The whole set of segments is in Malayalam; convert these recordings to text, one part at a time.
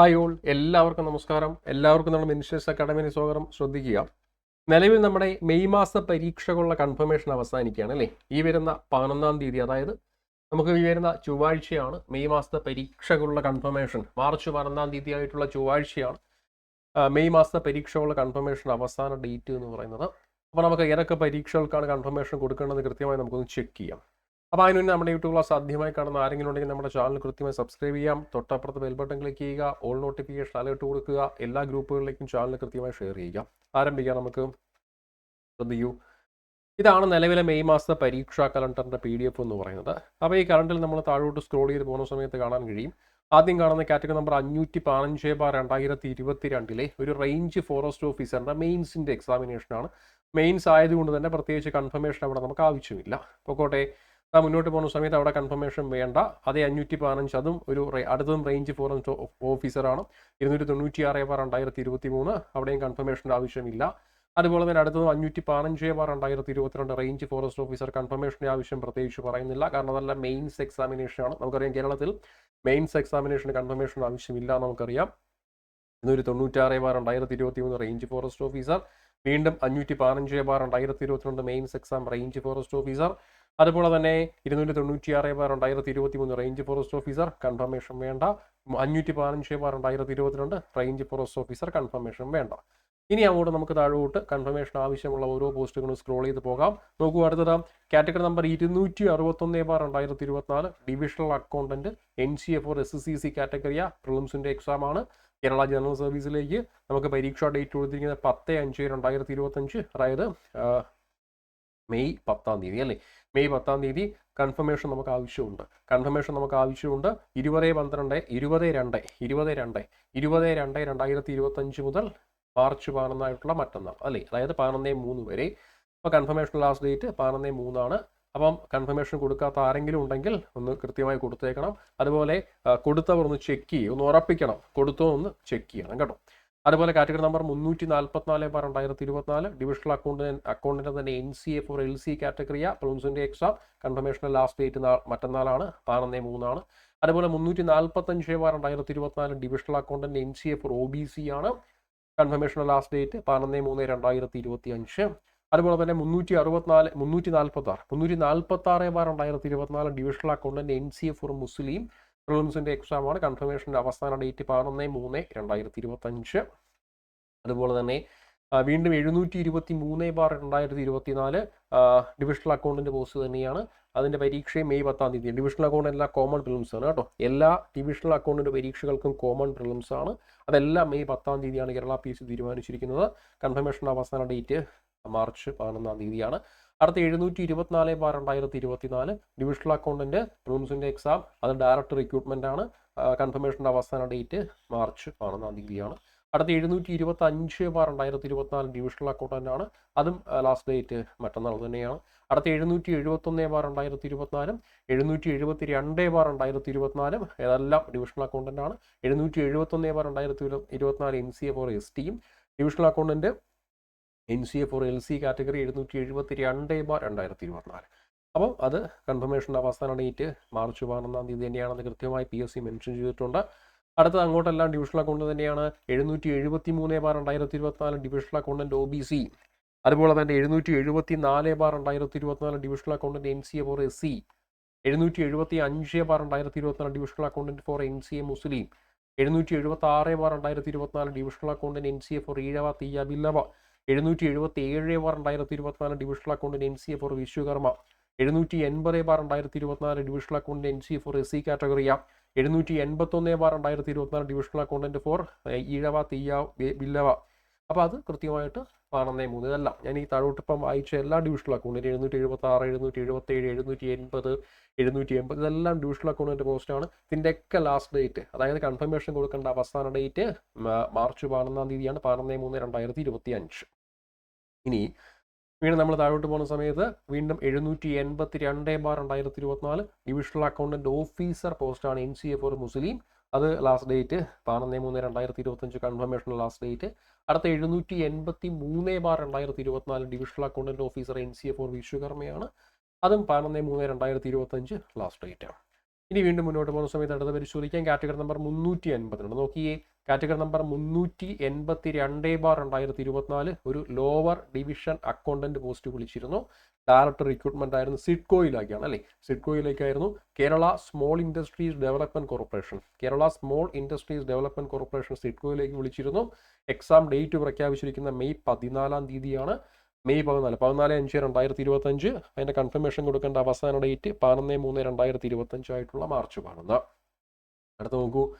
ഹായ് ഓൾ എല്ലാവർക്കും നമസ്കാരം. എല്ലാവർക്കും നമ്മുടെ മിനിസ്റ്റേഴ്സ് അക്കാഡമിയിൽ സ്വാഗതം. ശ്രദ്ധിക്കുക. നിലവിൽ നമ്മുടെ മെയ് മാസ പരീക്ഷകളുടെ കൺഫർമേഷൻ അവസാനിക്കുകയാണ് അല്ലേ? ഈ വരുന്ന പതിനൊന്നാം തീയതി അതായത് നമുക്ക് ഈ വരുന്ന ചൊവ്വാഴ്ചയാണ് മെയ് മാസത്തെ പരീക്ഷകളുടെ കൺഫർമേഷൻ മാർച്ച് പതിനൊന്നാം തീയതി ആയിട്ടുള്ള ചൊവ്വാഴ്ചയാണ് മെയ് മാസത്തെ പരീക്ഷകളുടെ കൺഫർമേഷൻ അവസാന ഡേറ്റ് എന്ന് പറയുന്നത്. അപ്പോൾ നമുക്ക് ഏതൊക്കെ പരീക്ഷകൾക്കാണ് കൺഫർമേഷൻ കൊടുക്കേണ്ടത് കൃത്യമായി നമുക്കൊന്ന് ചെക്ക് ചെയ്യാം. അപ്പോൾ അതിന് മുന്നേ നമ്മുടെ യൂട്യൂബ് ക്ലാസ് ആദ്യമായി കാണുന്ന ആരെങ്കിലും ഉണ്ടെങ്കിൽ നമ്മുടെ ചാനൽ കൃത്യമായി സബ്സ്ക്രൈബ് ചെയ്യാം. തൊട്ടപ്പുറത്ത് ബെൽ ബട്ടൺ ക്ലിക്ക് ചെയ്യുക ഓൾ നോട്ടിഫിക്കേഷൻ അലേർട്ട് കൊടുക്കുക എല്ലാ ഗ്രൂപ്പുകളിലേക്കും ചാനൽ കൃത്യമായി ഷെയർ ചെയ്യുക. ആരംഭിക്കാം നമുക്ക്. ശ്രദ്ധിക്കൂ. ഇതാണ് നിലവിലെ മെയ് മാസത്തെ പരീക്ഷാ കലണ്ടറിന്റെ പി ഡി എഫ് എന്ന് പറയുന്നത്. അപ്പോൾ ഈ കലണ്ടറിൽ നമ്മൾ താഴോട്ട് സ്ക്രോൾ ചെയ്ത് പോകുന്ന സമയത്ത് കാണാൻ കഴിയും. ആദ്യം കാണുന്ന കാറ്റഗറി നമ്പർ അഞ്ഞൂറ്റി പതിനഞ്ച് ബാർ രണ്ടായിരത്തി ഇരുപത്തി രണ്ടിലെ ഒരു റേഞ്ച് ഫോറസ്റ്റ് ഓഫീസറിന്റെ മെയിൻസിന്റെ എക്സാമിനേഷനാണ് മെയിൻസ് ആയതുകൊണ്ട് തന്നെ പ്രത്യേകിച്ച് കൺഫർമേഷൻ അവിടെ നമുക്ക് ആവശ്യമില്ല. പൊക്കോട്ടെ. മുന്നോട്ട് പോകുന്ന സമയത്ത് അവിടെ കൺഫർമേഷൻ വേണ്ട. അതേ അഞ്ഞൂറ്റി പതിനഞ്ച് അതും ഒരു അടുത്തതും റേഞ്ച് ഫോറസ്റ്റ് ഓഫീസറാണ് ഇരുന്നൂറ്റി തൊണ്ണൂറ്റി ആറ് ബാർ രണ്ടായിരത്തി ഇരുപത്തി മൂന്ന് അവിടെയും കൺഫർമേഷന്റെ ആവശ്യമില്ല. അതുപോലെ തന്നെ അടുത്തത് അഞ്ഞൂറ്റി പതിനഞ്ച് ബാർ രണ്ടായിരത്തി ഇരുപത്തിരണ്ട് റേഞ്ച് ഫോറസ്റ്റ് ഓഫീസർ കൺഫർമേഷന്റെ ആവശ്യം പ്രത്യേകിച്ച് പറയുന്നില്ല. കാരണം അതല്ല മെയിൻസ് എക്സാമിനേഷൻ ആണ്. നമുക്കറിയാം കേരളത്തിൽ മെയിൻസ് എക്സാമിനേഷന് കൺഫർമേഷൻ ആവശ്യമില്ല നമുക്കറിയാം. ഇരുന്നൂറ്റി തൊണ്ണൂറ്റാറ് ബാർ രണ്ടായിരത്തി ഇരുപത്തി മൂന്ന് റേഞ്ച് ഫോറസ്റ്റ് ഓഫീസർ വീണ്ടും അഞ്ഞൂറ്റി പതിനഞ്ച് ബാർ രണ്ടായിരത്തി ഇരുപത്തിരണ്ട് mains exam range forest officer അതുപോലെ തന്നെ ഇരുന്നൂറ്റി തൊണ്ണൂറ്റിയാറ് ബാർ രണ്ടായിരത്തി ഇരുപത്തി മൂന്ന് റേഞ്ച് ഫോറസ്റ്റ് ഓഫീസർ കൺഫർമേഷൻ വേണ്ട. അഞ്ഞൂറ്റി പതിനഞ്ച് ബാർ രണ്ടായിരത്തി ഇരുപത്തിരണ്ട് റേഞ്ച് ഫോറസ്റ്റ് ഓഫീസർ കൺഫർമേഷൻ വേണ്ട. ഇനി അങ്ങോട്ട് നമുക്ക് താഴോട്ട് കൺഫർമേഷൻ ആവശ്യമുള്ള ഓരോ പോസ്റ്റുകളും സ്ക്രോൾ ചെയ്ത് പോകാം. നോക്കൂ അടുത്തത്. കാറ്റഗറി നമ്പർ ഇരുന്നൂറ്റി അറുപത്തൊന്ന് ബാർ രണ്ടായിരത്തി ഇരുപത്തിനാല് divisional accountant N C F or S C C കാറ്റഗറിയ പ്രിലിംസിന്റെ എക്സാം ആണ്. കേരള ജനറൽ സർവീസിലേക്ക് നമുക്ക് പരീക്ഷാ ഡേറ്റ് കൊടുത്തിരിക്കുന്നത് പത്ത് അഞ്ച് രണ്ടായിരത്തി ഇരുപത്തഞ്ച് അതായത് മെയ് പത്താം തീയതി അല്ലേ? മെയ് പത്താം തീയതി കൺഫർമേഷൻ നമുക്ക് ആവശ്യമുണ്ട്. കൺഫർമേഷൻ നമുക്ക് ആവശ്യമുണ്ട് ഇരുപത് പന്ത്രണ്ട് ഇരുപത് രണ്ട് ഇരുപത് രണ്ട് ഇരുപത് രണ്ട് രണ്ടായിരത്തി ഇരുപത്തഞ്ച് മുതൽ മാർച്ച് പതിനൊന്നായിട്ടുള്ള മറ്റന്നാൾ അല്ലേ? അതായത് പതിനൊന്നേ മൂന്ന് വരെ. അപ്പോൾ കൺഫർമേഷൻ ലാസ്റ്റ് ഡേറ്റ് പതിനൊന്നേ മൂന്നാണ്. അപ്പം കൺഫർമേഷൻ കൊടുക്കാത്ത ആരെങ്കിലും ഉണ്ടെങ്കിൽ ഒന്ന് കൃത്യമായി കൊടുത്തേക്കണം. അതുപോലെ കൊടുത്തവർ ഒന്ന് ചെക്ക് ചെയ്യും ഒന്ന് ഉറപ്പിക്കണം. കൊടുത്തോ ഒന്ന് ചെക്ക് ചെയ്യണം കേട്ടോ? അതുപോലെ കാറ്റഗറി നമ്പർ മുന്നൂറ്റി നാൽപ്പത്തിനാല് ബാർ രണ്ടായിരത്തി ഇരുപത്തിനാല് ഡിവിഷണൽ അക്കൗണ്ട് അക്കൗണ്ടിന്റെ തന്നെ N C A four L C കാറ്റഗറിയ പ്രിലിംസിന്റെ എക്സാം കൺഫർമേഷൻ ലാസ്റ്റ് ഡേറ്റ് മറ്റന്നാളാണ്. പതിനൊന്നേ മൂന്നാണ്. അതുപോലെ മുന്നൂറ്റി നാൽപ്പത്തഞ്ച് ബാർ രണ്ടായിരത്തി ഇരുപത്തിനാല് ഡിവിഷണൽ അക്കൗണ്ടിന്റെ N C A four O B C ആണ്. കൺഫർമേഷൻ ലാസ്റ്റ് ഡേറ്റ് പതിനൊന്ന് മൂന്ന് രണ്ടായിരത്തി ഇരുപത്തി അഞ്ച് അതുപോലെ തന്നെ മുന്നൂറ്റി അറുപത്തിനാല് മുന്നൂറ്റി നാൽപ്പത്തി ആറ് മുന്നൂറ്റി നാൽപ്പത്തി ആറ് ബാർ രണ്ടായിരത്തി ഇരുപത്തിനാല് ഡിവിഷണൽ അക്കൗണ്ടിന്റെ എൻ സി എ ഫോർ മുസ്ലിം പ്രിലിംസിന്റെ എക്സാമാണ് കൺഫർമേഷന്റെ അവസാന ഡേറ്റ് പതിനൊന്ന് മൂന്ന് രണ്ടായിരത്തി ഇരുപത്തഞ്ച് അതുപോലെ തന്നെ വീണ്ടും എഴുന്നൂറ്റി ഇരുപത്തി മൂന്ന് ബാർ രണ്ടായിരത്തി ഇരുപത്തി നാല് ഡിവിഷണൽ അക്കൗണ്ടിന്റെ പോസ്റ്റ് തന്നെയാണ്. അതിന്റെ പരീക്ഷയും മെയ് പത്താം തീയതി ഡിവിഷണൽ അക്കൗണ്ട് എല്ലാ കോമൺ പ്രിലിംസ് ആണ് കേട്ടോ. എല്ലാ ഡിവിഷണൽ അക്കൗണ്ടിന്റെ പരീക്ഷകൾക്കും കോമൺ പ്രിലിംസ് ആണ്. അതെല്ലാം മെയ് പത്താം തീയതിയാണ് കേരള പി സി തീരുമാനിച്ചിരിക്കുന്നത്. കൺഫർമേഷൻ അവസാന ഡേറ്റ് മാർച്ച് പതിനൊന്നാം തീയതിയാണ്. അടുത്ത എഴുന്നൂറ്റി ഇരുപത്തിനാല് ബാർ രണ്ടായിരത്തി ഇരുപത്തിനാല് ഡിവിഷണൽ അക്കൗണ്ടിന്റെ പ്രിലിംസിന്റെ എക്സാം അത് ഡയറക്റ്റ് റിക്രൂട്ട്മെന്റ് ആണ് കൺഫർമേഷന്റെ അവസാന ഡേറ്റ് മാർച്ച് പതിനൊന്നാം തീയതിയാണ്. അടുത്ത എഴുന്നൂറ്റി ഇരുപത്തി അഞ്ച് ബാർ രണ്ടായിരത്തി ഇരുപത്തിനാല് ഡിവിഷണൽ അക്കൗണ്ടന്റ് ആണ്. അതും ലാസ്റ്റ് ഡേറ്റ് മറ്റന്നാൾ തന്നെയാണ്. അടുത്ത എഴുന്നൂറ്റി എഴുപത്തൊന്ന് ബാർ രണ്ടായിരത്തി ഇരുപത്തിനാലും എഴുന്നൂറ്റി എഴുപത്തി രണ്ട് ബാർ രണ്ടായിരത്തി ഇരുപത്തിനാലും ഇതെല്ലാം ഡിവിഷണൽ അക്കൗണ്ടന്റ് ആണ്. എഴുന്നൂറ്റി എഴുപത്തൊന്ന് ബാർ രണ്ടായിരത്തി ഇരുപത്തിനാല് N C A four S ടിയും divisional accountant N C A four L C category എഴുന്നൂറ്റി എഴുപത്തി രണ്ട് ബാർ രണ്ടായിരത്തി ഇരുപത്തിനാല് അപ്പം അത് കൺഫർമേഷന്റെ അവസാന ഡേറ്റ് മാർച്ച് പതിനൊന്നാം തീയതി തന്നെയാണെന്ന് കൃത്യമായി പി എസ് സി മെൻഷൻ ചെയ്തിട്ടുണ്ട്. അടുത്തത് അങ്ങോട്ടെല്ലാം ഡിവിഷണൽ അക്കൗണ്ട് തന്നെയാണ്. എഴുന്നൂറ്റി എഴുപത്തി മൂന്ന് ബാർ രണ്ടായിരത്തി ഇരുപത്തിനാല് divisional accountant O B C അതുപോലെ തന്നെ എഴുന്നൂറ്റി എഴുപത്തി നാല് ബാർ രണ്ടായിരത്തി ഇരുപത്തിനാല് divisional accountant N C A for S C എഴുന്നൂറ്റി എഴുപത്തി അഞ്ച് ബാർ രണ്ടായിരത്തി ഇരുപത്തിനാല് divisional accountant for N C A മുസ്ലിം എഴുന്നൂറ്റി എഴുപത്തി ആറ് ബാർ രണ്ടായിരത്തി ഇരുപത്തിനാല് divisional accountant N C A for Ezhava Thiyya Billava എഴുന്നൂറ്റി എഴുപത്തി ഏഴ് ബാർ രണ്ടായിരത്തി ഇരുപത്തിനാല് divisional അക്കൗണ്ടിന് N C A four Vishwakarma. എഴുന്നൂറ്റി എൺപത് ബാർ രണ്ടായിരത്തി ഇരുപത്തിനാല് divisional അക്കൗണ്ടിന് N C A for S C കാറ്റഗറിയ എഴുന്നൂറ്റി എൺപത്തൊന്ന് ബാർ രണ്ടായിരത്തി ഇരുപത്തിനാല് ഡിവിഷണൽ അക്കൗണ്ടന്റ് ഫോർ ഈഴവ തീയ വില്ലവ. അപ്പോൾ അത് കൃത്യമായിട്ട് കാണുന്നേ മൂന്ന് ഇതെല്ലാം. ഞാൻ ഈ താഴോട്ടിപ്പം വായിച്ച എല്ലാ ഡിവിഷണൽ അക്കൗണ്ടിന്റെ എഴുന്നൂറ്റി എഴുപത്തി ആറ് എഴുന്നൂറ്റി എഴുപത്തി ഏഴ് എഴുന്നൂറ്റി എൺപത് എഴുന്നൂറ്റി എൺപത് ഇതെല്ലാം ഡിവിഷണൽ അക്കൗണ്ടിന്റെ പോസ്റ്റാണ് ഇതിന്റെയൊക്കെ ലാസ്റ്റ് ഡേറ്റ് അതായത് കൺഫർമേഷൻ കൊടുക്കേണ്ട അവസാന ഡേറ്റ് മാർച്ച് പതിനൊന്നാം തീയതിയാണ് പതിനൊന്ന് മൂന്ന് രണ്ടായിരത്തി ഇരുപത്തി അഞ്ച് ഇനി വീണ്ടും നമ്മൾ താഴോട്ട് പോകുന്ന സമയത്ത് വീണ്ടും എഴുന്നൂറ്റി എൺപത്തി രണ്ട് ബാർ രണ്ടായിരത്തി ഇരുപത്തിനാല് ഡിവിഷണൽ അക്കൗണ്ടന്റ് ഓഫീസർ പോസ്റ്റാണ് എൻ സി എ ഫോർ മുസ്ലിം. അത് ലാസ്റ്റ് ഡേറ്റ് പതിനൊന്ന് മൂന്ന് രണ്ടായിരത്തി ഇരുപത്തഞ്ച് കൺഫർമേഷൻ ലാസ്റ്റ് ഡേറ്റ് അടുത്ത എഴുന്നൂറ്റി എൺപത്തി മൂന്ന് ബാർ രണ്ടായിരത്തി ഇരുപത്തിനാല് divisional accountant officer N C A four വിശ്വകർമ്മയാണ്. അതും പതിനൊന്ന് മൂന്ന് രണ്ടായിരത്തി ഇരുപത്തഞ്ച് ലാസ്റ്റ് ഡേറ്റ് ഇനി വീണ്ടും മുന്നോട്ട് പോകുന്ന സമയത്ത് അടുത്ത പരിശോധിക്കാം. കാറ്റഗറി നമ്പർ മുന്നൂറ്റി എൺപത്തിനുണ്ട് നോക്കിയേ കാറ്റഗറി നമ്പർ മുന്നൂറ്റി എൺപത്തി രണ്ട് ബാർ രണ്ടായിരത്തി ഇരുപത്തിനാല് ഒരു ലോവർ ഡിവിഷൻ അക്കൗണ്ടന്റ് പോസ്റ്റ് വിളിച്ചിരുന്നു. ഡയറക്ടർ റിക്രൂട്ട്മെന്റ് ആയിരുന്നു സിഡ്കോയിലേക്കാണ് അല്ലേ? സിഡ്കോയിലേക്കായിരുന്നു Kerala small industries development corporation. Kerala small industries development corporation സിഡ്കോയിലേക്ക് വിളിച്ചിരുന്നു. എക്സാം ഡേറ്റ് പ്രഖ്യാപിച്ചിരിക്കുന്ന മെയ് പതിനാലാം തീയതിയാണ്. മെയ് പതിനാല്. പതിനാല് അഞ്ച് രണ്ടായിരത്തി ഇരുപത്തഞ്ച് അതിന്റെ കൺഫർമേഷൻ കൊടുക്കേണ്ട അവസാന ഡേറ്റ് പതിനൊന്ന് മൂന്ന് രണ്ടായിരത്തി ഇരുപത്തഞ്ചായിട്ടുള്ള മാർച്ച് പതിനൊന്ന്. അടുത്ത് നോക്കൂ.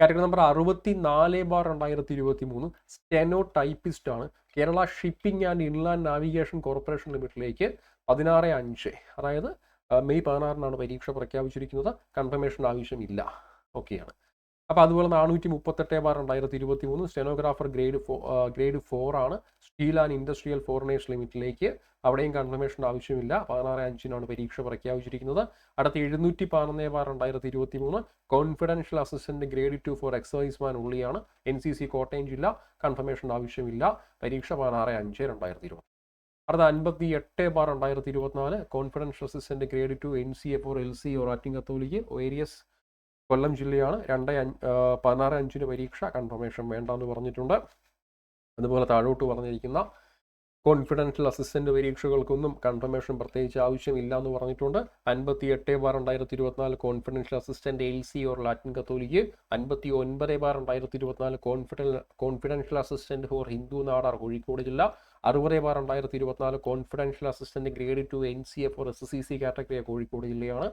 കാറ്റഗറി നമ്പർ അറുപത്തി നാല് ബാർ രണ്ടായിരത്തി ഇരുപത്തി മൂന്ന് സ്റ്റെനോ ടൈപ്പിസ്റ്റ് ആണ്. Kerala shipping and inland navigation corporation ലിമിറ്റിലേക്ക് പതിനാറ് അഞ്ച്. അതായത് മെയ് പതിനാറിനാണ് പരീക്ഷ പ്രഖ്യാപിച്ചിരിക്കുന്നത്. കൺഫർമേഷൻ ആവശ്യമില്ല. ഓക്കെയാണ് അപ്പോൾ അതുപോലെ നാനൂറ്റി മുപ്പത്തെട്ട് ബാർ രണ്ടായിരത്തി ഇരുപത്തി മൂന്ന് stenographer grade four grade four ആണ്. സ്റ്റീൽ ആൻഡ് ഇൻഡസ്ട്രിയൽ ഫോറിനേഴ്സ് ലിമിറ്റിലേക്ക് അവിടെയും കൺഫർമേഷൻ ആവശ്യമില്ല. പതിനാറ് അഞ്ചിനാണ് പരീക്ഷ പ്രഖ്യാപിച്ചിരിക്കുന്നത്. അടുത്ത എഴുന്നൂറ്റി പതിനൊന്ന് ബാർ രണ്ടായിരത്തി ഇരുപത്തി മൂന്ന് confidential assistant grade two four excise man ഉള്ളിയാണ്. എൻ സി സി കോട്ടയം ജില്ല കൺഫർമേഷൻ ആവശ്യമില്ല. പരീക്ഷ പതിനാറ് അഞ്ച് രണ്ടായിരത്തി ഇരുപത്തി അടുത്ത അൻപത്തി എട്ട് ബാർ രണ്ടായിരത്തി ഇരുപത്തിനാല്. Confidential assistant grade two N C A four L C or ആറ്റിംഗ് Catholic ഏരിയസ് കൊല്ലം ജില്ലയാണ്. രണ്ട് പതിനാറ് അഞ്ചിന് പരീക്ഷ കൺഫർമേഷൻ വേണ്ട എന്ന് പറഞ്ഞിട്ടുണ്ട്. അതുപോലെ താഴോട്ട് പറഞ്ഞിരിക്കുന്ന കോൺഫിഡൻഷ്യൽ അസിസ്റ്റന്റ് പരീക്ഷകൾക്കൊന്നും കൺഫർമേഷൻ പ്രത്യേകിച്ച് ആവശ്യമില്ല എന്ന് പറഞ്ഞിട്ടുണ്ട്. അൻപത്തി എട്ട് ബാർ രണ്ടായിരത്തി ഇരുപത്തിനാല് confidential assistant L C or Latin Catholic അൻപത്തി ഒൻപത് ബാർ രണ്ടായിരത്തി ഇരുപത്തിനാല് കോൺഫിഡൻ confidential assistant four Hindu Nadar Kozhikode ജില്ല അറുപത് ബാർ രണ്ടായിരത്തി ഇരുപത്തിനാല് confidential assistant grade two N C A four S C C category Kozhikode ജില്ലയാണ്.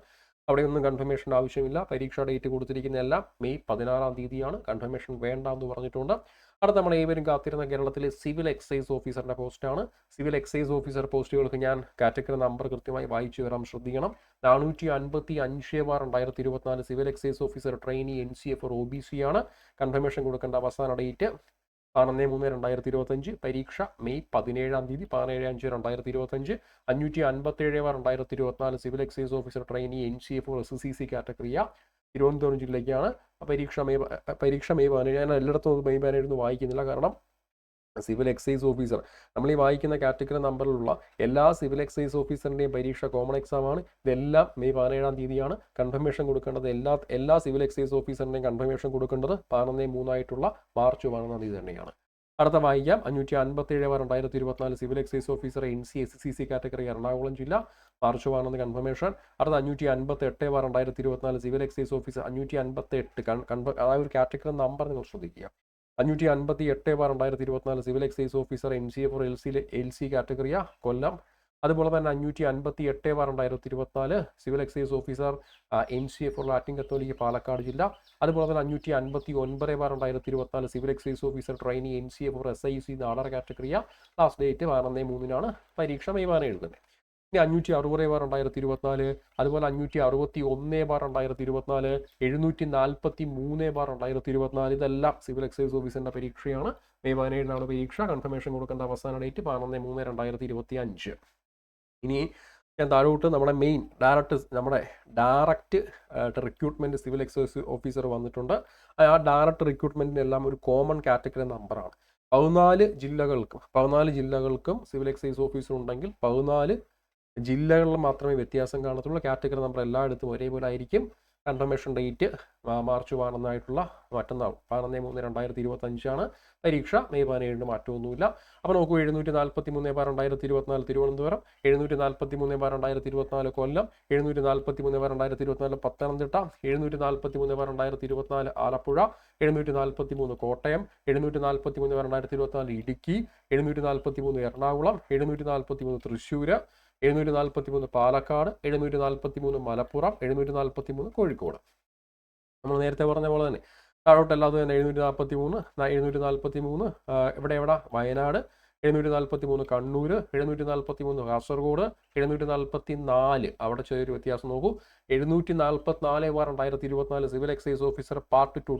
അവിടെയൊന്നും കൺഫർമേഷൻ ആവശ്യമില്ല. പരീക്ഷാ ഡേറ്റ് കൊടുത്തിരിക്കുന്ന എല്ലാം മെയ് പതിനാറാം തീയതിയാണ്. കൺഫർമേഷൻ വേണ്ട എന്ന് പറഞ്ഞിട്ടുണ്ട്. അടുത്ത നമ്മൾ ഏവരും കാത്തിരുന്ന കേരളത്തിലെ സിവിൽ എക്സൈസ് ഓഫീസറിന്റെ പോസ്റ്റാണ് സിവിൽ എക്സൈസ് ഓഫീസർ പോസ്റ്റുകൾക്ക് ഞാൻ കാറ്റഗറി നമ്പർ കൃത്യമായി വായിച്ചു വരാൻ ശ്രദ്ധിക്കണം. നാനൂറ്റി അൻപത്തി അഞ്ച് ബാർ രണ്ടായിരത്തി ഇരുപത്തിനാല് civil excise officer trainee N C F O B C ആണ്. കൺഫർമേഷൻ കൊടുക്കേണ്ട അവസാന ഡേറ്റ് പതിനൊന്ന് മൂന്ന് രണ്ടായിരത്തി ഇരുപത്തഞ്ച് പരീക്ഷ മെയ് പതിനേഴാം തീയതി പതിനേഴ് അഞ്ച് രണ്ടായിരത്തി ഇരുപത്തഞ്ച് അഞ്ഞൂറ്റി അൻപത്തേഴ് രണ്ടായിരത്തി ഇരുപത്തിനാല് civil excise officer trainee N C F S C C കാറ്റഗറിയ Thiruvananthapuram ജില്ലയ്ക്കാണ്. പരീക്ഷ മെയ് പരീക്ഷ മെയ് പതിനേഴ് ഞാൻ എല്ലായിടത്തും മെയ് പതിനേഴ് വായിക്കുന്നില്ല. കാരണം സിവിൽ എക്സൈസ് ഓഫീസർ. നമ്മൾ ഈ വായിക്കുന്ന കാറ്റഗറി നമ്പറിലുള്ള എല്ലാ സിവിൽ എക്സൈസ് ഓഫീസറിന്റെയും പരീക്ഷ കോമൺ എക്സാം ആണ്. ഇതെല്ലാം മെയ് പതിനേഴാം തീയതിയാണ്. കൺഫർമേഷൻ കൊടുക്കേണ്ടത് എല്ലാ എല്ലാ സിവിൽ എക്സൈസ് ഓഫീസറിന്റെയും കൺഫർമേഷൻ കൊടുക്കേണ്ടത് പതിനൊന്ന് മൂന്നായിട്ടുള്ള മാർച്ച് പതിനൊന്നാം തീയതി തന്നെയാണ്. അടുത്ത വായിക്കാം. അഞ്ഞൂറ്റി അൻപത്തേഴ് ബാർ രണ്ടായിരത്തി ഇരുപത്തിനാല് civil excise officer N C S C C category Ernakulam ജില്ല. മാർച്ച് പതിനൊന്ന് കൺഫർമേഷൻ. അടുത്ത അഞ്ഞൂറ്റി അൻപത്തി എട്ട് ബാർ രണ്ടായിരത്തി ഇരുപത്തിനാല് സിവിൽ എക്സൈസ് ഓഫീസർ അഞ്ഞൂറ്റി അൻപത്തി എട്ട് കൺഫർ അതായത് ഒരു കാറ്റഗറി നമ്പർ നിങ്ങൾ ശ്രദ്ധിക്കുക. അഞ്ഞൂറ്റി അൻപത്തി എട്ട് ബാർ രണ്ടായിരത്തി ഇരുപത്തിനാല് civil excise officer N C F L സിയിലെ എൽ സി കാറ്റഗറിയ കൊല്ലം. അതുപോലെ തന്നെ അഞ്ഞൂറ്റി അൻപത്തി എട്ട് ബാർ രണ്ടായിരത്തി ഇരുപത്തിനാല് civil excise officer N C F Latin Catholic Palakkad ജില്ല. അതുപോലെ തന്നെ അഞ്ഞൂറ്റി അൻപത്തി ഒൻപത് ബാർ രണ്ടായിരത്തി ഇരുപത്തിനാല് civil excise officer trainee N C F S I C Nadar കാറ്റഗറിയ last date പതിനൊന്ന് മൂന്നിനാണ് പരീക്ഷ മെയ് പതിനേഴ് ഇനി അഞ്ഞൂറ്റി അറുപത് ബാർ രണ്ടായിരത്തി ഇരുപത്തിനാല് അതുപോലെ അഞ്ഞൂറ്റി അറുപത്തി ഒന്ന് ബാർ രണ്ടായിരത്തി ഇരുപത്തിനാല് എഴുന്നൂറ്റി നാൽപ്പത്തി മൂന്ന് ബാർ രണ്ടായിരത്തി ഇരുപത്തിനാല് ഇതെല്ലാം സിവിൽ എക്സൈസ് ഓഫീസറിന്റെ പരീക്ഷയാണ്. മെയ് പതിനേഴിനാണ് പരീക്ഷ കൺഫർമേഷൻ കൊടുക്കേണ്ട അവസാന ഡേറ്റ് പതിനൊന്ന് മൂന്ന് രണ്ടായിരത്തി ഇരുപത്തി അഞ്ച് ഇനി ഞാൻ താഴോട്ട് നമ്മുടെ മെയിൻ ഡയറക്റ്റ് നമ്മുടെ direct recruitment civil excise officer വന്നിട്ടുണ്ട്. ആ ഡയറക്റ്റ് റിക്രൂട്ട്മെന്റിനെല്ലാം ഒരു കോമൺ കാറ്റഗറി നമ്പറാണ് പതിനാല് ജില്ലകൾക്കും പതിനാല് ജില്ലകൾക്കും സിവിൽ എക്സൈസ് ഓഫീസർ ഉണ്ടെങ്കിൽ പതിനാല് ജില്ലകളിൽ മാത്രമേ വ്യത്യാസം കാണത്തുള്ളൂ. കാറ്റഗറി നമ്പർ എല്ലായിടത്തും ഒരേപോലെ ആയിരിക്കും. കൺഫർമേഷൻ ഡേറ്റ് മാർച്ച് പതിനൊന്നായിട്ടുള്ള മറ്റന്നാൾ. പതിനൊന്ന് മൂന്ന് രണ്ടായിരത്തി ഇരുപത്തഞ്ചാണ് പരീക്ഷ. മെയ് പതിനേഴിന് മാറ്റമൊന്നുമില്ല. അപ്പോൾ നോക്കൂ എഴുന്നൂറ്റി നാൽപ്പത്തി മൂന്ന് ബാർ രണ്ടായിരത്തി ഇരുപത്തിനാല് തിരുവനന്തപുരം എഴുന്നൂറ്റി നാൽപ്പത്തി മൂന്ന് ബാർ രണ്ടായിരത്തി ഇരുപത്തിനാല് കൊല്ലം എഴുന്നൂറ്റി നാൽപ്പത്തി മൂന്ന് ബാർ രണ്ടായിരത്തി ഇരുപത്തിനാല് പത്തനംതിട്ട എഴുന്നൂറ്റി നാൽപ്പത്തി മൂന്ന് ബാർ രണ്ടായിരത്തി ഇരുപത്തിനാല് ആലപ്പുഴ എഴുന്നൂറ്റി നാൽപ്പത്തി മൂന്ന് കോട്ടയം എഴുന്നൂറ്റി നാൽപ്പത്തി മൂന്ന് ബാർ രണ്ടായിരത്തി ഇരുപത്തിനാല് ഇടുക്കി എഴുന്നൂറ്റി നാൽപ്പത്തി മൂന്ന് എറണാകുളം എഴുന്നൂറ്റി നാൽപ്പത്തി മൂന്ന് തൃശ്ശൂർ എഴുന്നൂറ്റി നാൽപ്പത്തി മൂന്ന് പാലക്കാട് എഴുന്നൂറ്റി നാൽപ്പത്തി മൂന്ന് മലപ്പുറം എഴുന്നൂറ്റി നാൽപ്പത്തി മൂന്ന് കോഴിക്കോട്. നമ്മൾ നേരത്തെ പറഞ്ഞ പോലെ തന്നെ താഴോട്ട് അല്ലാതെ തന്നെ എഴുന്നൂറ്റി നാൽപ്പത്തി മൂന്ന് എഴുന്നൂറ്റി നാൽപ്പത്തി മൂന്ന് ഇവിടെ എവിടെ? വയനാട് എഴുന്നൂറ്റി നാൽപ്പത്തി മൂന്ന് കണ്ണൂർ എഴുന്നൂറ്റി നാൽപ്പത്തി മൂന്ന് കാസർഗോഡ് എഴുന്നൂറ്റി നാൽപ്പത്തി നാല് അവിടെ ചെറിയൊരു വ്യത്യാസം നോക്കൂ. എഴുന്നൂറ്റി നാൽപ്പത്തി നാല് ബാർ രണ്ടായിരത്തി ഇരുപത്തിനാല് civil excise officer part two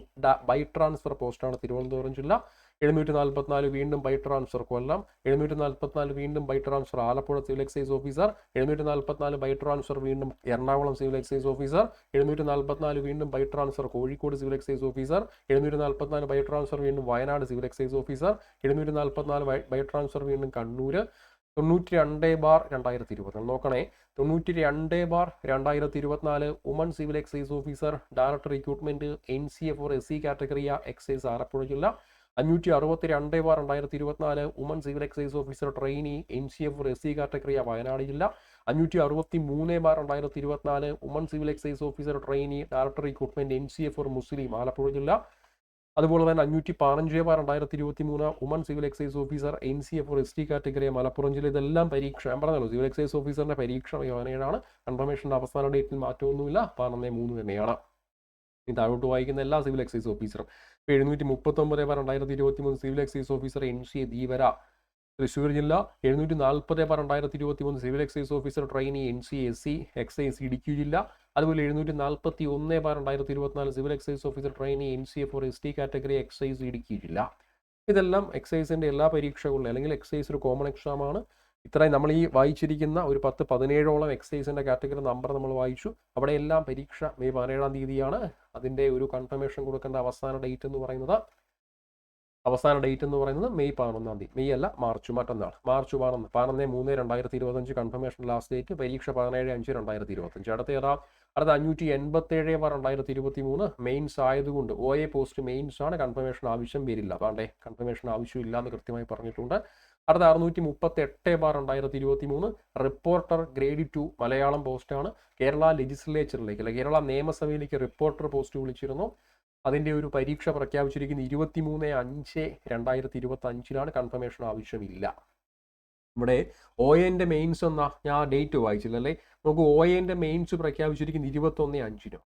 by transfer പോസ്റ്റാണ് തിരുവനന്തപുരം ജില്ല. എഴുന്നൂറ്റി നാൽപ്പത്തിനാല് വീണ്ടും ബൈ ട്രാൻസ്ഫർ കൊല്ലം എഴുന്നൂറ്റി നാൽപ്പത്തിനാല് വീണ്ടും by transfer Alappuzha civil excise officer എഴുന്നൂറ്റി നാൽപ്പത്തിനാല് ബൈ ട്രാൻസ്ഫർ വീണ്ടും എറണാകുളം സിവിൽ എക്സൈസ് ഓഫീസർ എഴുന്നൂറ്റി നാൽപ്പത്തിനാല് വീണ്ടും by transfer Kozhikode civil excise officer എഴുന്നൂറ്റി നാൽപ്പത്തിനാല് ബൈ ട്രാൻസ്ഫർ വീണ്ടും വയനാട് സിവിൽ എക്സൈസ് ഓഫീസർ എഴുന്നൂറ്റി നാൽപ്പത്തിനാല് ബൈ ട്രാൻസ്ഫർ വീണ്ടും കണ്ണൂർ തൊണ്ണൂറ്റി രണ്ട് ബാർ രണ്ടായിരത്തി ഇരുപത്തിനാല് നോക്കണേ തൊണ്ണൂറ്റി രണ്ട് ബാർ രണ്ടായിരത്തി ഇരുപത്തിനാല് woman civil excise officer director recruitment N C F or S C കാറ്റഗറിയ excise Alappuzha ജില്ല. അഞ്ഞൂറ്റി അറുപത്തി രണ്ട് ബാർ രണ്ടായിരത്തി ഇരുപത്തിനാല് woman civil excise officer trainee N C F S C കാറ്റഗറിയ Wayanad ജില്ല അഞ്ഞൂറ്റി അറുപത്തി മൂന്ന് ബാർ രണ്ടായിരത്തി ഇരുപത്തിനാല് woman civil excise officer trainee director recruitment N C F ഒരു മുസ്ലിം ആലപ്പുഴ ജില്ല അതുപോലെ തന്നെ അഞ്ഞൂറ്റി പതിനഞ്ച് ബാർ രണ്ടായിരത്തി ഇരുപത്തി മൂന്ന് woman civil excise officer N C F S T category Malappuram ജില്ല. ഇതെല്ലാം പരീക്ഷ ഞാൻ പറഞ്ഞല്ലോ സിവിൽ എക്സൈസ് ഓഫീസറിന്റെ പരീക്ഷ പതിനേഴാണ് കൺഫർമേഷന്റെ അവസാന ഡേറ്റിൽ മാറ്റമൊന്നുമില്ല. പതിനൊന്നേ മൂന്ന് തന്നെയാണ്. ഇനി താഴോട്ട് വായിക്കുന്ന എല്ലാ സിവിൽ എക്സൈസ് ഓഫീസറും ഇപ്പോൾ എഴുന്നൂറ്റി മുപ്പത്തൊമ്പത് ബാർ രണ്ടായിരത്തി ഇരുപത്തി മൂന്ന് civil excise officer N C Dheevara. Thrissur ജില്ല എഴുന്നൂറ്റി നാൽപ്പത് ബാർ രണ്ടായിരത്തി ഇരുപത്തി മൂന്ന് civil excise officer trainee N C S C excise Idukki ജില്ല. അതുപോലെ എഴുന്നൂറ്റി നാൽപ്പത്തി ഒന്ന് ബാർ രണ്ടായിരത്തി ഇരുപത്തിനാല് civil excise officer trainee N C F four S T category excise Idukki ജില്ല. ഇതെല്ലാം എക്സൈസിന്റെ എല്ലാ പരീക്ഷകളിലും അല്ലെങ്കിൽ എക്സൈസ് ഒരു കോമൺ എക്സാമാണ് ഇത്രയും നമ്മൾ ഈ വായിച്ചിരിക്കുന്ന ഒരു പത്ത് പതിനേഴോളം എക്സൈസിന്റെ കാറ്റഗറി നമ്പർ നമ്മൾ വായിച്ചു. അവിടെ എല്ലാം പരീക്ഷ മെയ് പതിനേഴാം തീയതിയാണ്. അതിന്റെ ഒരു കൺഫർമേഷൻ കൊടുക്കേണ്ട അവസാന ഡേറ്റ് എന്ന് പറയുന്നത് അവസാന ഡേറ്റ് എന്ന് പറയുന്നത് മെയ് പതിനൊന്നാം തീയതി. മെയ് അല്ല മാർച്ച് മറ്റന്നാൾ. മാർച്ച് പതിനൊന്ന് പതിനൊന്ന് മൂന്ന് രണ്ടായിരത്തി ഇരുപത്തഞ്ച് കൺഫർമേഷൻ ലാസ്റ്റ് ഡേറ്റ് പരീക്ഷ പതിനേഴ് അഞ്ച് രണ്ടായിരത്തി ഇരുപത്തഞ്ച് അടുത്ത ഏതാ? അടുത്ത അഞ്ഞൂറ്റി എൺപത്തേഴ് ബാർ രണ്ടായിരത്തി ഇരുപത്തി മൂന്ന് മെയിൻസ് ആയതുകൊണ്ട് ഒ എ പോസ്റ്റ് മെയിൻസ് ആണ് കൺഫർമേഷൻ ആവശ്യം വരില്ല. വേണ്ടേ കൺഫർമേഷൻ ആവശ്യമില്ല എന്ന് കൃത്യമായി പറഞ്ഞിട്ടുണ്ട്. അടുത്ത അറുന്നൂറ്റി മുപ്പത്തി എട്ട് ബാർ രണ്ടായിരത്തി ഇരുപത്തി മൂന്ന് റിപ്പോർട്ടർ ഗ്രേഡ് ടു മലയാളം പോസ്റ്റാണ്. കേരള ലെജിസ്ലേച്ചറിലേക്ക് അല്ലെ കേരള നിയമസഭയിലേക്ക് റിപ്പോർട്ടർ പോസ്റ്റ് വിളിച്ചിരുന്നു. അതിന്റെ ഒരു പരീക്ഷ പ്രഖ്യാപിച്ചിരിക്കുന്ന. ഇരുപത്തി മൂന്ന് അഞ്ച് രണ്ടായിരത്തി ഇരുപത്തി അഞ്ചിലാണ് കൺഫർമേഷൻ ആവശ്യമില്ല. ഇവിടെ ഒ എന്റെ മെയിൻസ് എന്നാ ഞാൻ ഡേറ്റ് വായിച്ചില്ല അല്ലേ? നമുക്ക് ഒ എന്റെ മെയിൻസ് പ്രഖ്യാപിച്ചിരിക്കുന്ന ഇരുപത്തൊന്ന് അഞ്ചിന്.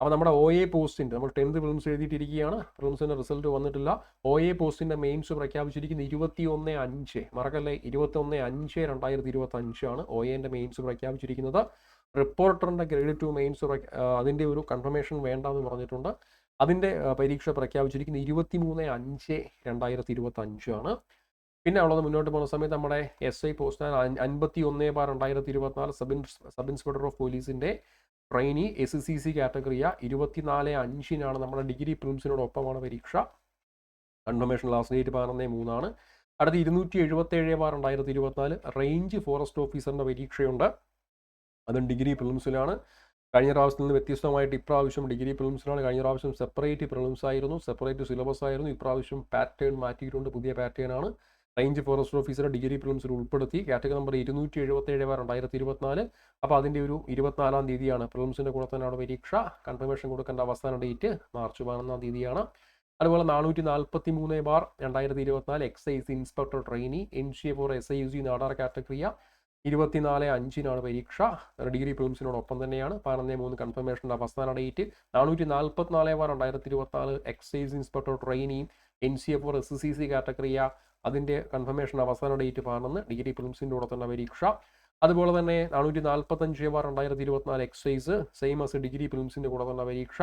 അപ്പോൾ നമ്മുടെ ഒ എ പോസ്റ്റിന്റെ നമ്മൾ ടെൻത്ത് ഫിലിംസ് എഴുതിയിട്ടിരിക്കുകയാണ്. ഫിലിംസിന്റെ റിസൾട്ട് വന്നിട്ടില്ല. ഒ എ പോസ്റ്റിന്റെ മെയിൻസ് പ്രഖ്യാപിച്ചിരിക്കുന്ന ഇരുപത്തി ഒന്ന് അഞ്ച്. മറക്കല്ലേ? ഇരുപത്തി ഒന്ന് അഞ്ച് രണ്ടായിരത്തി ഇരുപത്തി അഞ്ചാണ് ഒ എന്റെ മെയിൻസ് പ്രഖ്യാപിച്ചിരിക്കുന്നത് റിപ്പോർട്ടറിന്റെ ഗ്രേഡ് ടു മെയിൻസ് അതിന്റെ ഒരു കൺഫർമേഷൻ വേണ്ടെന്ന് പറഞ്ഞിട്ടുണ്ട്. അതിന്റെ പരീക്ഷ പ്രഖ്യാപിച്ചിരിക്കുന്നത് ഇരുപത്തി മൂന്ന് അഞ്ച് രണ്ടായിരത്തി ഇരുപത്തി അഞ്ചാണ് പിന്നെ ഉള്ളത് മുന്നോട്ട് പോകുന്ന സമയത്ത് നമ്മുടെ എസ് ഐ പോസ്റ്റ് അൻപത്തി ഒന്ന് ബാർ രണ്ടായിരത്തി ഇരുപത്തിനാല് സബ് സബ് ഇൻസ്പെക്ടർ ഓഫ് പോലീസിന്റെ ട്രെയിനി എസ് സി സി കാറ്റഗറിയ ഇരുപത്തിനാല് അഞ്ചിനാണ് നമ്മുടെ ഡിഗ്രി പ്രിംസിനോടൊപ്പമാണ് പരീക്ഷ. കൺഫർമേഷൻ ലാസ്റ്റ് ഡേറ്റ് പതിനൊന്ന് മൂന്നാണ് അടുത്ത ഇരുന്നൂറ്റി എഴുപത്തി ഏഴ് ബാർ രണ്ടായിരത്തി ഇരുപത്തിനാല് റേഞ്ച് ഫോറസ്റ്റ് ഓഫീസറിന്റെ പരീക്ഷയുണ്ട്. അതും ഡിഗ്രി പ്രിലിംസിലാണ്. കഴിഞ്ഞ പ്രാവശ്യത്തിൽ നിന്ന് വ്യത്യസ്തമായിട്ട് ഇപ്രാവശ്യം ഡിഗ്രി പ്രിലിംസിലാണ്. കഴിഞ്ഞ പ്രാവശ്യം സെപ്പറേറ്റ് പ്രിലിംസ് ആയിരുന്നു. സെപ്പറേറ്റ് സിലബസ് ആയിരുന്നു. ഇപ്രാവശ്യം പാറ്റേൺ മാറ്റിയിട്ടുണ്ട്. പുതിയ പാറ്റേൺ ആണ്. റേഞ്ച് ഫോറസ്റ്റ് ഓഫീസർ ഡിഗ്രി പ്രിലിംസിൽ ഉൾപ്പെടുത്തി കാറ്റഗറി നമ്പർ ഇരുന്നൂറ്റി എഴുപത്തി ഏഴ് ബാർ രണ്ടായിരത്തി ഇരുപത്തിനാല് അപ്പോൾ അതിന്റെ ഒരു ഇരുപത്തിനാലാം തീയതിയാണ് പ്രിലിംസിന്റെ കൂടെ തന്നെയാണ് പരീക്ഷ. കൺഫർമേഷൻ കൊടുക്കേണ്ട അവസാന ഡേറ്റ് മാർച്ച് പതിനൊന്നാം തീയതിയാണ്. അതുപോലെ നാനൂറ്റി നാൽപ്പത്തി മൂന്ന് ബാർ രണ്ടായിരത്തി ഇരുപത്തിനാല് excise inspector trainee N C A four S I U C Nadar കാറ്റഗറിയ ഇരുപത്തിനാല് അഞ്ചിനാണ് പരീക്ഷ. ഡിഗ്രി പ്രിലിംസിനോടൊപ്പം തന്നെയാണ്. പതിനൊന്ന് മൂന്ന് കൺഫർമേഷന്റെ അവസാന ഡേറ്റ്. നാനൂറ്റി നാൽപ്പത്തിനാല് ബാർ രണ്ടായിരത്തി ഇരുപത്തിനാല് excise inspector trainee N C A four S C C കാറ്റഗറിയ അതിന്റെ കൺഫർമേഷൻ അവസാന ഡേറ്റ് പതിനൊന്ന് ഡിഗ്രി ഫിലിംസിന്റെ കൂടെ തന്നെ പരീക്ഷ. അതുപോലെ തന്നെ നാനൂറ്റി നാൽപ്പത്തഞ്ച് ബാർ രണ്ടായിരത്തി ഇരുപത്തിനാല് എക്സൈസ് സെയിം ആസ് ഡിഗ്രി ഫിലിംസിന്റെ കൂടെ തന്നെ പരീക്ഷ.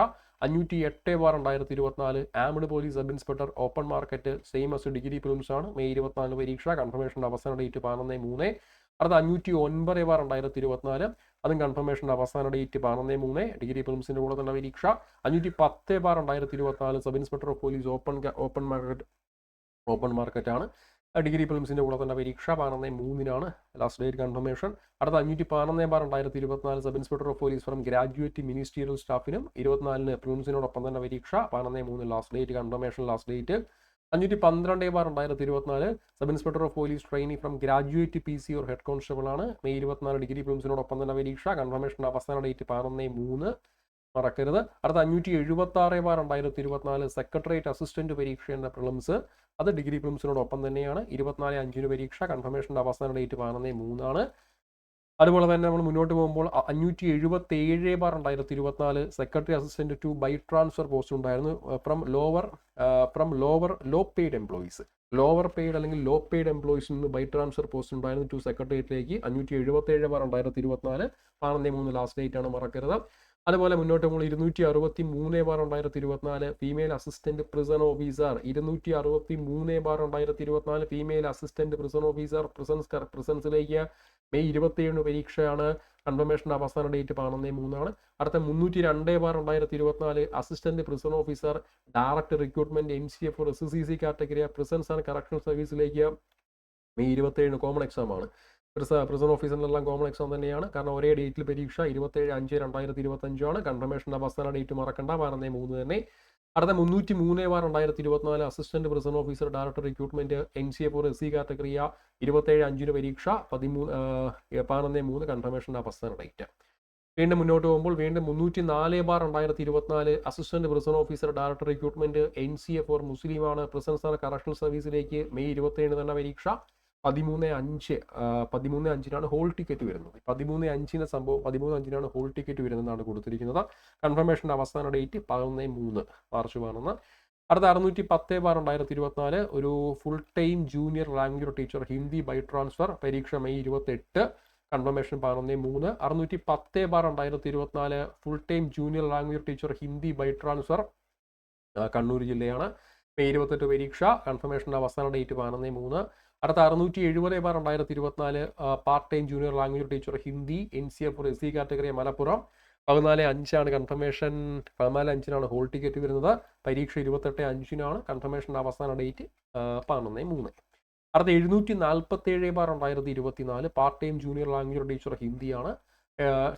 അഞ്ഞൂറ്റി എട്ട് ബാർ രണ്ടായിരത്തി ഇരുപത്തിനാല് armed police sub inspector open market same as degree prelims ആണ് മെയ് ഇരുപത്തിനാല് പരീക്ഷ. കൺഫർമേഷന്റെ അവസാന ഡേറ്റ് പതിനൊന്ന് മൂന്ന്. അടുത്ത അഞ്ഞൂറ്റി ഒൻപത് ബാർ രണ്ടായിരത്തി ഇരുപത്തിനാല് അതും കൺഫർമേഷന്റെ അവസാന ഡേറ്റ് പതിനൊന്ന് മൂന്ന്. ഡിഗ്രി ഫിലിംസിന്റെ കൂടെ തന്നെ പരീക്ഷ. അഞ്ഞൂറ്റി പത്ത് ബാർ രണ്ടായിരത്തി ഇരുപത്തിനാല് sub inspector of police open open market open മാർക്കറ്റാണ്. ഡിഗ്രി ഫിലിംസിന്റെ കൂടെ തന്നെ പരീക്ഷ പതിനൊന്ന് മൂന്നിനാണ് ലാസ്റ്റ് ഡേറ്റ് കൺഫർമേഷൻ അടുത്ത അഞ്ഞൂറ്റി പതിനൊന്ന് ബാർ രണ്ടായിരത്തി ഇരുപത്തിനാല് sub inspector of police from graduate ministerial സ്റ്റാഫിനും ഇരുപത്തിനാലിന് പ്രിലിംസിനോടൊപ്പം തന്നെ പരീക്ഷ പതിനൊന്ന് മൂന്ന് last date confirmation last date അഞ്ഞൂറ്റി പന്ത്രണ്ട് ബാർ രണ്ടായിരത്തി ഇരുപത്തിനാല് sub inspector of police trainee from graduate P C or head constable ആണ്. മെയ് ഇരുപത്തിനാല് ഡിഗ്രി ഫിലിംസിനോടൊപ്പം തന്നെ പരീക്ഷ. കൺഫർമേഷൻ അവസാന ഡേറ്റ് പതിനൊന്ന് മൂന്ന്. മറക്കരുത്. അടുത്ത അഞ്ഞൂറ്റി എഴുപത്തി ആറ് ബാർ രണ്ടായിരത്തി ഇരുപത്തിനാല് സെക്രട്ടേറിയറ്റ് അസിസ്റ്റന്റ് പരീക്ഷയുടെ പ്രിലിംസ് അത് ഡിഗ്രി പ്രിലിംസിനോടൊപ്പം തന്നെയാണ്. ഇരുപത്തിനാല് അഞ്ചിന് പരീക്ഷ കൺഫർമേഷന്റെ അവസാന ഡേറ്റ് പതിനൊന്ന് മൂന്നാണ്. അതുപോലെ തന്നെ നമ്മൾ മുന്നോട്ട് പോകുമ്പോൾ അഞ്ഞൂറ്റി എഴുപത്തി ഏഴ് ബാർ രണ്ടായിരത്തി ഇരുപത്തിനാല് secretary assistant two by transfer post ഉണ്ടായിരുന്നു from lower from lower low paid employees lower paid അല്ലെങ്കിൽ ലോ പെയ്ഡ് എംപ്ലോയീസിൽ നിന്ന് ബൈ ട്രാൻസ്ഫർ പോസ്റ്റ് ഉണ്ടായിരുന്നു. ടു സെക്രട്ടേറിയറ്റിലേക്ക് അഞ്ഞൂറ്റി എഴുപത്തി ഏഴ് ബാർ രണ്ടായിരത്തി ഇരുപത്തിനാല് പതിനൊന്ന് മൂന്ന് ലാസ്റ്റ് ഡേറ്റ് ആണ്. മറക്കരുത്. അതുപോലെ മുന്നോട്ട് പോകുമ്പോൾ ഇരുന്നൂറ്റി അറുപത്തി മൂന്ന് ബാർ രണ്ടായിരത്തി ഇരുപത്തിനാല് ഫീമെയിൽ അസിസ്റ്റന്റ് പ്രിസൺ ഓഫീസർ ഇരുന്നൂറ്റി അറുപത്തി മൂന്ന് ബാർ രണ്ടായിരത്തി ഇരുപത്തിനാല് female assistant prison officer prisons പ്രിസൻസിലേക്ക് May ഇരുപത്തിയേഴിന് പരീക്ഷയാണ് കൺഫർമേഷന്റെ അവസാന ഡേറ്റ് പതിനൊന്ന് മൂന്നാണ്. അടുത്ത മുന്നൂറ്റി രണ്ട് ബാർ രണ്ടായിരത്തി ഇരുപത്തിനാല് assistant prison officer direct recruitment M C F S C C category prisons and correction സർവീസിലേക്ക് May ഇരുപത്തിയേഴിന് കോമൺ എക്സാം ആണ്. പ്രിസൺ ഓഫീസറിലെല്ലാം കോമൺ എക്സാം തന്നെയാണ്. കാരണം ഒരേ ഡേറ്റിൽ പരീക്ഷ ഇരുപത്തേഴ് അഞ്ച് രണ്ടായിരത്തി ഇരുപത്തഞ്ചാണ് കൺഫർമേഷന്റെ അവസാന ഡേറ്റ് മറക്കണ്ട. പതിനൊന്നേ മൂന്ന് തന്നെ. അടുത്ത മുന്നൂറ്റി മൂന്ന് ബാർ രണ്ടായിരത്തി ഇരുപത്തിനാല് assistant prison officer director recruitment N C A four S C കാറ്റഗറിയ ഇരുപത്തേഴ് അഞ്ചിന് പരീക്ഷ പതിമൂന്ന് പതിനൊന്നേ മൂന്ന് കൺഫർമേഷന്റെ അവസാന ഡേറ്റ് വീണ്ടും മുന്നോട്ട് പോകുമ്പോൾ വീണ്ടും മുന്നൂറ്റി നാല് ബാർ രണ്ടായിരത്തി ഇരുപത്തിനാല് assistant prison officer director recruitment N C A four മുസ്ലിമാണ്. പ്രിസൺ സ്ഥാന കറക്ഷൻ സർവീസിലേക്ക് മെയ് ഇരുപത്തേഴ് തന്നെ പരീക്ഷ. പതിമൂന്ന് അഞ്ച് പതിമൂന്ന് അഞ്ചിനാണ് ഹോൾ ടിക്കറ്റ് വരുന്നത്. പതിമൂന്ന് അഞ്ചിന് സംഭവം പതിമൂന്ന് അഞ്ചിനാണ് ഹോൾ ടിക്കറ്റ് വരുന്നതെന്നാണ് കൊടുത്തിരിക്കുന്നത്. കൺഫർമേഷന്റെ അവസാന ഡേറ്റ് പതിനൊന്ന് മൂന്ന് മാർച്ച് പതിനൊന്ന്. അടുത്ത അറുന്നൂറ്റി പത്ത് ബാർ രണ്ടായിരത്തി ഇരുപത്തിനാല് ഒരു full time junior language teacher Hindi by transfer പരീക്ഷ മെയ് ഇരുപത്തെട്ട്. കൺഫർമേഷൻ പതിനൊന്ന് മൂന്ന്. അറുന്നൂറ്റി പത്ത് ബാർ രണ്ടായിരത്തി ഇരുപത്തിനാല് full time junior language teacher Hindi by transfer Kannur ജില്ലയാണ്. മെയ് ഇരുപത്തെട്ട് പരീക്ഷ. കൺഫർമേഷന്റെ അവസാന ഡേറ്റ് പതിനൊന്ന് മൂന്ന്. അടുത്ത അറുന്നൂറ്റി എഴുപത് ബാർ രണ്ടായിരത്തി ഇരുപത്തിനാല് part time junior language teacher Hindi N C F S C category Malappuram. പതിനാല് അഞ്ചാണ് കൺഫർമേഷൻ പതിനാല് അഞ്ചിനാണ് ഹോൾ ടിക്കറ്റ് വരുന്നത്. പരീക്ഷ ഇരുപത്തെട്ട് അഞ്ചിനാണ് കൺഫർമേഷന്റെ അവസാന ഡേറ്റ് പതിനൊന്ന് മൂന്ന്. അടുത്ത എഴുന്നൂറ്റി നാൽപ്പത്തി ഏഴ് ബാർ രണ്ടായിരത്തി ഇരുപത്തിനാല് part time junior language teacher ഹിന്ദിയാണ്.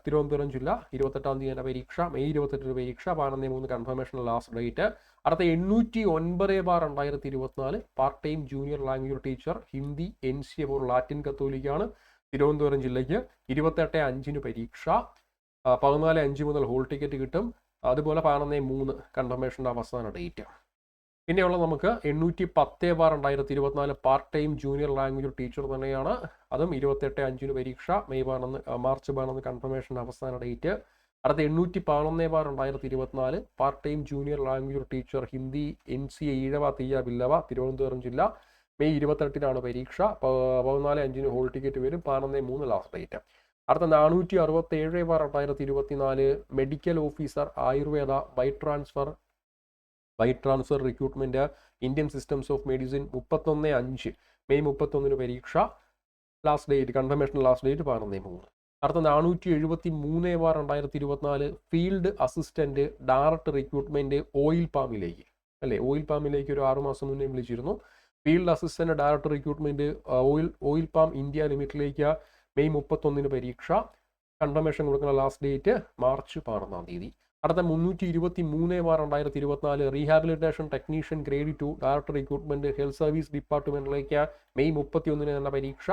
തിരുവനന്തപുരം ജില്ല ഇരുപത്തെട്ടാം തീയതി പരീക്ഷ മെയ് ഇരുപത്തെട്ടിന് പരീക്ഷ പതിനൊന്ന് മൂന്ന് കൺഫർമേഷൻ ലാസ്റ്റ് ഡേറ്റ് അടുത്ത എണ്ണൂറ്റി ഒൻപത് ബാർ രണ്ടായിരത്തി ഇരുപത്തിനാല് part time junior language teacher Hindi N C A Latin കത്തോലിക്കാണ് Thiruvananthapuram ജില്ലയ്ക്ക് ഇരുപത്തെട്ട് അഞ്ചിന് പരീക്ഷ. പതിനാല് അഞ്ച് മുതൽ ഹോൾ ടിക്കറ്റ് കിട്ടും. അതുപോലെ പതിനൊന്ന് മൂന്ന് കൺഫർമേഷന്റെ അവസാന ഡേറ്റ് പിന്നെയുള്ള നമുക്ക് എണ്ണൂറ്റി പത്ത് ബാർ രണ്ടായിരത്തി ഇരുപത്തിനാല് part time junior language teacher തന്നെയാണ്. അതും ഇരുപത്തെട്ട് അഞ്ചിന് പരീക്ഷ മെയ് പതിനൊന്ന് മാർച്ച് പതിനൊന്ന് കൺഫർമേഷൻ അവസാന ഡേറ്റ് അടുത്ത എണ്ണൂറ്റി പതിനൊന്ന് ബാർ രണ്ടായിരത്തി ഇരുപത്തിനാല് part time junior language teacher Hindi N C Ezhava Thiyya Billava Thiruvananthapuram ജില്ല. മെയ് ഇരുപത്തെട്ടിനാണ് പരീക്ഷ. പതിനാല് അഞ്ചിന് ഹോൾ ടിക്കറ്റ് വരും പതിനൊന്ന് മൂന്ന് ലാസ്റ്റ് ഡേറ്റ് അടുത്ത നാനൂറ്റി അറുപത്തി ഏഴ് ബാർ രണ്ടായിരത്തി ഇരുപത്തിനാല് medical officer Ayurveda by transfer by transfer recruitment Indian systems of medicine മുപ്പത്തൊന്ന് അഞ്ച്. മെയ് മുപ്പത്തൊന്നിന് പരീക്ഷ. Last date confirmation last date പതിനൊന്നേ മൂന്ന്. അടുത്ത നാനൂറ്റി എഴുപത്തി മൂന്ന് ബാർ രണ്ടായിരത്തി ഇരുപത്തിനാല് field assistant direct recruitment oil പാമിലേക്ക് അല്ലേ? ഓയിൽ പാമിലേക്ക് ഒരു ആറുമാസം മുന്നേ വിളിച്ചിരുന്നു. Field assistant director recruitment oil oil palm India ലിമിറ്റിലേക്ക് May മുപ്പത്തൊന്നിന് പരീക്ഷ. കൺഫർമേഷൻ കൊടുക്കുന്ന ലാസ്റ്റ് ഡേറ്റ് മാർച്ച് പതിനൊന്നാം തീയതി. അടുത്ത മുന്നൂറ്റി ഇരുപത്തി മൂന്ന് ബാർ രണ്ടായിരത്തി ഇരുപത്തിനാല് rehabilitation technician grade two director recruitment health service ഡിപ്പാർട്ട്മെന്റിലേക്ക് May മുപ്പത്തി ഒന്നിന് തന്നെ പരീക്ഷ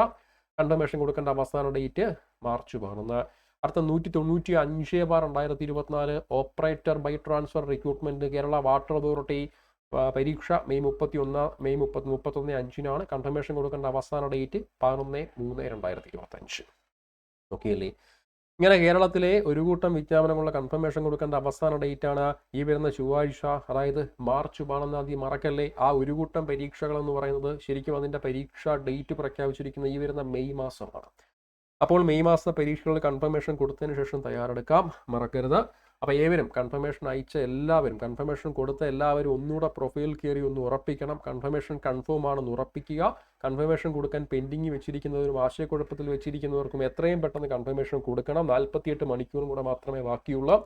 കൺഫർമേഷൻ കൊടുക്കേണ്ട അവസാന ഡേറ്റ് മാർച്ച് പതിനൊന്ന്. അടുത്ത നൂറ്റി തൊണ്ണൂറ്റി അഞ്ച് ബാർ രണ്ടായിരത്തി ഇരുപത്തിനാല് operator by transfer recruitment Kerala water authority പരീക്ഷ മെയ് മുപ്പത്തി ഒന്ന് മെയ് മുപ്പത്തി മുപ്പത്തൊന്ന് അഞ്ചിനാണ് കൺഫർമേഷൻ കൊടുക്കേണ്ട അവസാന ഡേറ്റ് പതിനൊന്ന് മൂന്ന് രണ്ടായിരത്തി ഇരുപത്തി അഞ്ച് ഓക്കെ അല്ലേ ഇങ്ങനെ കേരളത്തിലെ ഒരു കൂട്ടം വിജ്ഞാപനങ്ങളുടെ കൺഫർമേഷൻ കൊടുക്കേണ്ട അവസാന ഡേറ്റ് ആണ് ഈ വരുന്ന ചൊവ്വാഴ്ച അതായത് മാർച്ച് പതിനൊന്നാം തീയതി മറക്കല്ലേ? ആ ഒരു കൂട്ടം പരീക്ഷകൾ എന്ന് പറയുന്നത് ശരിക്കും അതിന്റെ പരീക്ഷ ഡേറ്റ് പ്രഖ്യാപിച്ചിരിക്കുന്ന ഈ വരുന്ന മെയ് മാസമാണ്. അപ്പോൾ മെയ് മാസത്തെ പരീക്ഷകളുടെ കൺഫർമേഷൻ കൊടുത്തതിന് ശേഷം തയ്യാറെടുക്കാം. മറക്കരുത്. അപ്പോൾ ഏവരും കൺഫർമേഷൻ അയച്ച എല്ലാവരും കൺഫർമേഷൻ കൊടുത്ത എല്ലാവരും ഒന്നുകൂടെ പ്രൊഫൈൽ കയറി ഒന്ന് ഉറപ്പിക്കണം. കൺഫർമേഷൻ കൺഫേം ആണെന്ന് ഉറപ്പിക്കുക. കൺഫർമേഷൻ കൊടുക്കാൻ പെൻഡിങ് വെച്ചിരിക്കുന്നവരും ആശയക്കുഴപ്പത്തിൽ വെച്ചിരിക്കുന്നവർക്കും എത്രയും പെട്ടെന്ന് കൺഫർമേഷൻ കൊടുക്കണം. നാൽപ്പത്തിയെട്ട് മണിക്കൂറും കൂടെ മാത്രമേ ബാക്കിയുള്ളൂ.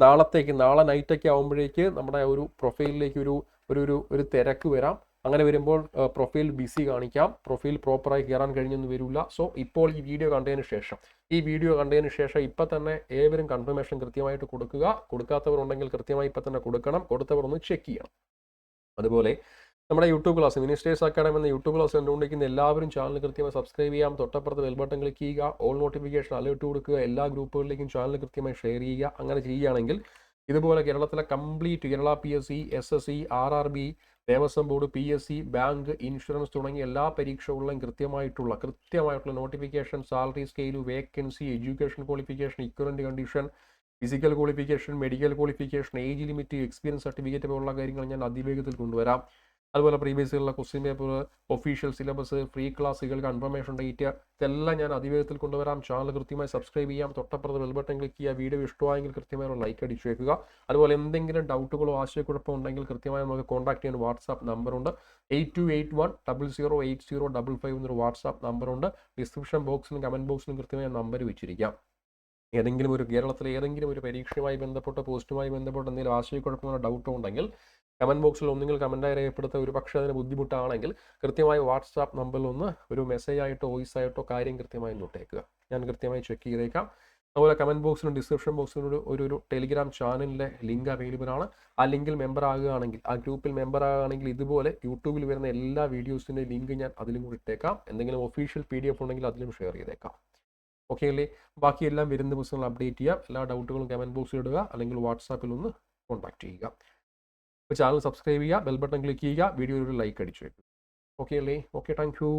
നാളത്തേക്ക് നാളെ നൈറ്റൊക്കെ ആകുമ്പോഴേക്ക് നമ്മുടെ ഒരു പ്രൊഫൈലിലേക്ക് ഒരു ഒരു ഒരു തിരക്ക് വരാം. അങ്ങനെ വരുമ്പോൾ പ്രൊഫൈൽ ബിസി കാണിക്കാം. പ്രൊഫൈൽ പ്രോപ്പറായി കയറാൻ കഴിഞ്ഞൊന്നും വരില്ല. സോ ഇപ്പോൾ ഈ വീഡിയോ കണ്ടതിന് ശേഷം. ഈ വീഡിയോ കണ്ടതിന് ശേഷം ഇപ്പം തന്നെ ഏവരും കൺഫർമേഷൻ കൃത്യമായിട്ട് കൊടുക്കുക. കൊടുക്കാത്തവരുണ്ടെങ്കിൽ കൃത്യമായി ഇപ്പം തന്നെ കൊടുക്കണം. കൊടുത്തവർ ഒന്ന് ചെക്ക് ചെയ്യണം. അതുപോലെ നമ്മുടെ യൂട്യൂബ് ക്ലാസ് മിനിസ്റ്റേഴ്സ് അക്കാഡമി എന്ന യൂട്യൂബ് ക്ലാസ് കണ്ടുകൊണ്ടിരിക്കുന്ന എല്ലാവരും ചാനൽ കൃത്യമായി സബ്സ്ക്രൈബ് ചെയ്യാം. തൊട്ടപ്പുറത്ത് ബെൽ ബട്ടൺ ക്ലിക്ക് ചെയ്യുക. ഓൾ നോട്ടിഫിക്കേഷൻ അലേർട്ട് കൊടുക്കുക. എല്ലാ ഗ്രൂപ്പുകളിലേക്കും ചാനൽ കൃത്യമായി ഷെയർ ചെയ്യുക. അങ്ങനെ ചെയ്യുകയാണെങ്കിൽ ഇതുപോലെ കേരളത്തിലെ complete Kerala P S C S S C R R B Devaswom board P S C bank insurance തുടങ്ങിയ എല്ലാ പരീക്ഷകളിലും കൃത്യമായിട്ടുള്ള കൃത്യമായിട്ടുള്ള notification salary scale vacancy education qualification equivalent condition physical qualification medical qualification age limit experience certificate പോലുള്ള കാര്യങ്ങൾ ഞാൻ അതിവേഗത്തിൽ കൊണ്ടുവരാം. അതുപോലെ പ്രീവിയസ് ഉള്ള question paper official syllabus free ക്ലാസ്സുകൾ കൺഫർമേഷൻ ഡേറ്റ് ഇതെല്ലാം ഞാൻ അതിവേഗത്തിൽ കൊണ്ടുവരാം. ചാനൽ കൃത്യമായി സബ്സ്ക്രൈബ് ചെയ്യാം. തൊട്ടപ്പുറത്ത് ബെൽ ബട്ടൺ ക്ലിക്ക് ചെയ്യുക. വീഡിയോ ഇഷ്ടമായെങ്കിൽ കൃത്യമായി ഒരു ലൈക്ക് അടിച്ചേക്കുക അതുപോലെ എന്തെങ്കിലും ഡൗട്ടുകളോ ആശയക്കുഴപ്പമോ ഉണ്ടെങ്കിൽ കൃത്യമായി നമുക്ക് കോൺടാക്ട് ചെയ്യാൻ WhatsApp നമ്പറുണ്ട് eight two eight one double zero eight zero double five എന്നൊരു വാട്സാപ്പ് നമ്പറുണ്ട് ഡിസ്ക്രിപ്ഷൻ ബോക്സിലും കമന്റ് ബോക്സിലും കൃത്യമായി നമ്പർ വെച്ചിരിക്കാം. ഏതെങ്കിലും ഒരു കേരളത്തിലെ ഏതെങ്കിലും ഒരു പരീക്ഷയുമായി ബന്ധപ്പെട്ട് പോസ്റ്റുമായി ബന്ധപ്പെട്ട് എന്തെങ്കിലും ആശയക്കുഴപ്പമോ ഡൗട്ടോ ഉണ്ടെങ്കിൽ കമന്റ് ബോക്സിൽ ഒന്നുകിൽ കമന്റായി രേഖപ്പെടുത്ത ഒരു പക്ഷേ അതിന് ബുദ്ധിമുട്ടാണെങ്കിൽ കൃത്യമായി വാട്സാപ്പ് നമ്പറിൽ ഒന്ന് ഒരു മെസ്സേജ് ആയിട്ടോ വോയിസ് ആയിട്ടോ കാര്യം കൃത്യമായി നോട്ടേക്കുക ഞാൻ കൃത്യമായി ചെക്ക് ചെയ്തേക്കാം. അതുപോലെ കമന്റ് ബോക്സിലും ഡിസ്ക്രിപ്ഷൻ ബോക്സിലും ഒരു ഒരു ടെലിഗ്രാം ചാനലിലെ ലിങ്ക് അവൈലബിൾ ആണ്. ആ ലിങ്കിൽ മെമ്പർ ആകുകയാണെങ്കിൽ ആ ഗ്രൂപ്പിൽ മെമ്പർ ആകുകയാണെങ്കിൽ ഇതുപോലെ യൂട്യൂബിൽ വരുന്ന എല്ലാ വീഡിയോസിന്റെ ലിങ്ക് ഞാൻ അതിലും കൂടി ഇട്ടേക്കാം. എന്തെങ്കിലും ഒഫീഷ്യൽ പി ഡി എഫ് ഉണ്ടെങ്കിൽ അതിലും ഷെയർ ചെയ്തേക്കാം. ഓക്കെ അല്ലേ? ബാക്കിയെല്ലാം വരുന്ന ദിവസങ്ങൾ അപ്ഡേറ്റ് ചെയ്യാം. എല്ലാ ഡൗട്ടുകളും കമന്റ് ബോക്സിൽ ഇടുക. അല്ലെങ്കിൽ വാട്സാപ്പിൽ ഒന്ന് കോൺടാക്ട് ചെയ്യുക. ചാനൽ സബ്സ്ക്രൈബ് ചെയ്യുക ബെൽ ബട്ടൺ ക്ലിക്ക് ചെയ്യുക വീഡിയോയിൽ ഒരു ലൈക്ക് അടിച്ചു വയ്ക്കും ഓക്കെ അല്ലേ? Okay thank you